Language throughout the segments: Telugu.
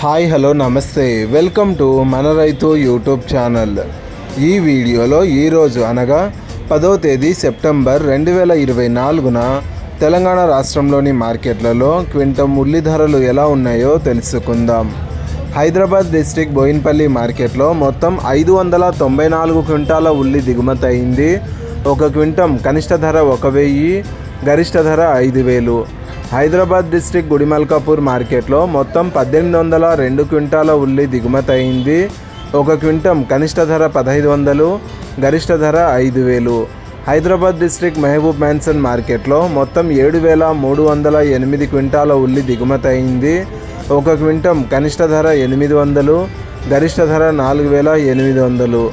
హాయ్ హలో నమస్తే. వెల్కమ్ టు మన రైతు యూట్యూబ్ ఛానల్. ఈ వీడియోలో ఈరోజు అనగా పదో తేదీ సెప్టెంబర్ రెండు వేల ఇరవై నాలుగున తెలంగాణ రాష్ట్రంలోని మార్కెట్లలో క్వింటం ఉల్లి ధరలు ఎలా ఉన్నాయో తెలుసుకుందాం. హైదరాబాద్ డిస్టిక్ బోయిన్పల్లి మార్కెట్లో మొత్తం ఐదు వందల తొంభై నాలుగు క్వింటాల ఉల్లి దిగుమతి అయింది. ఒక క్వింటం కనిష్ట ధర ఒక వెయ్యి గరిష్ట ధర ఐదు వేలు. హైదరాబాద్ డిస్టిక్ గుడిమల్కాపూర్ మార్కెట్లో మొత్తం పద్దెనిమిది వందల రెండు క్వింటాల ఉల్లి దిగుమతి అయింది. ఒక క్వింటం కనిష్ట ధర పదహైదు వందలు గరిష్ట ధర ఐదు వేలు. హైదరాబాద్ డిస్టిక్ మహబూబ్ మ్యాన్సన్ మార్కెట్లో మొత్తం ఏడు వేల మూడు వందల ఎనిమిది క్వింటాల ఉల్లి దిగుమతి అయింది. ఒక క్వింటం కనిష్ట ధర ఎనిమిది వందలు గరిష్ట ధర నాలుగు వేల ఎనిమిది వందలు.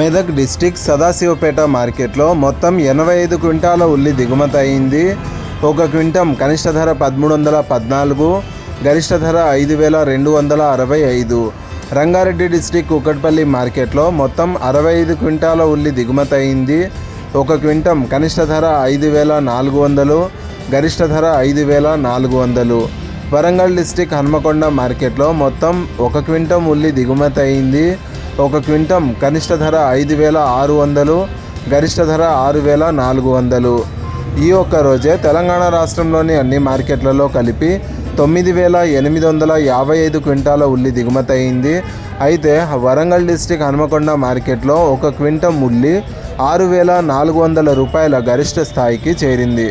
మెదక్ డిస్టిక్ సదాశివపేట మార్కెట్లో మొత్తం ఎనభై ఐదు క్వింటాల ఉల్లి దిగుమతి అయింది. ఒక క్వింటం కనిష్ట ధర పదమూడు వందల పద్నాలుగు గరిష్ట ధర ఐదు వేల రెండు వందల అరవై ఐదు. రంగారెడ్డి డిస్టిక్ కుక్కట్పల్లి మార్కెట్లో మొత్తం అరవై ఐదు క్వింటాల ఉల్లి దిగుమతి అయింది. ఒక క్వింటం కనిష్ట ధర ఐదు వేల నాలుగు వందలు గరిష్ట ధర ఐదు వేల నాలుగు వందలు. వరంగల్ డిస్టిక్ హన్మకొండ మార్కెట్లో మొత్తం ఒక క్వింటం ఉల్లి దిగుమతి అయింది. ఒక క్వింటం కనిష్ట ధర ఐదు వేల ఆరు వందలు గరిష్ట ధర ఆరు వేల నాలుగు వందలు. ఈ ఒక్క రోజే తెలంగాణ రాష్ట్రంలోని అన్ని మార్కెట్లలో కలిపి తొమ్మిది వేల ఎనిమిది వందల యాభై ఐదు క్వింటాల ఉల్లి దిగుమతి అయింది. అయితే వరంగల్ డిస్టిక్ హనుమకొండ మార్కెట్లో ఒక క్వింటం ఉల్లి ఆరు వేల నాలుగు వందల రూపాయల గరిష్ట స్థాయికి చేరింది.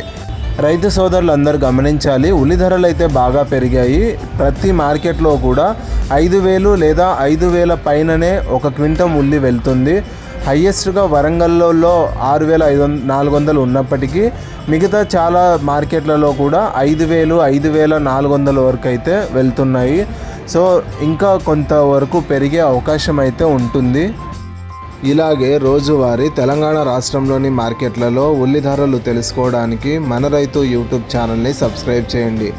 రైతు సోదరులందరూ గమనించాలి ఉల్లి ధరలు అయితే బాగా పెరిగాయి. ప్రతి మార్కెట్లో కూడా ఐదు వేలు లేదా ఐదు వేల పైననే ఒక క్వింటం ఉల్లి వెళ్తుంది. హయ్యెస్ట్గా వరంగల్లో ఆరు వేల ఐదు వంద నాలుగు వందలు ఉన్నప్పటికీ మిగతా చాలా మార్కెట్లలో కూడా ఐదు వేలు ఐదు వేల నాలుగు వందల వరకు అయితే వెళ్తున్నాయి. సో ఇంకా కొంతవరకు పెరిగే అవకాశం అయితే ఉంటుంది. ఇలాగే రోజువారీ తెలంగాణ రాష్ట్రంలోని మార్కెట్లలో ఉల్లి ధరలు తెలుసుకోవడానికి మన రైతు యూట్యూబ్ ఛానల్ని సబ్స్క్రైబ్ చేయండి.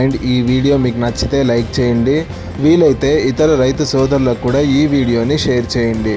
అండ్ ఈ వీడియో మీకు నచ్చితే లైక్ చేయండి. వీలైతే ఇతర రైతు సోదరులకు కూడా ఈ వీడియోని షేర్ చేయండి.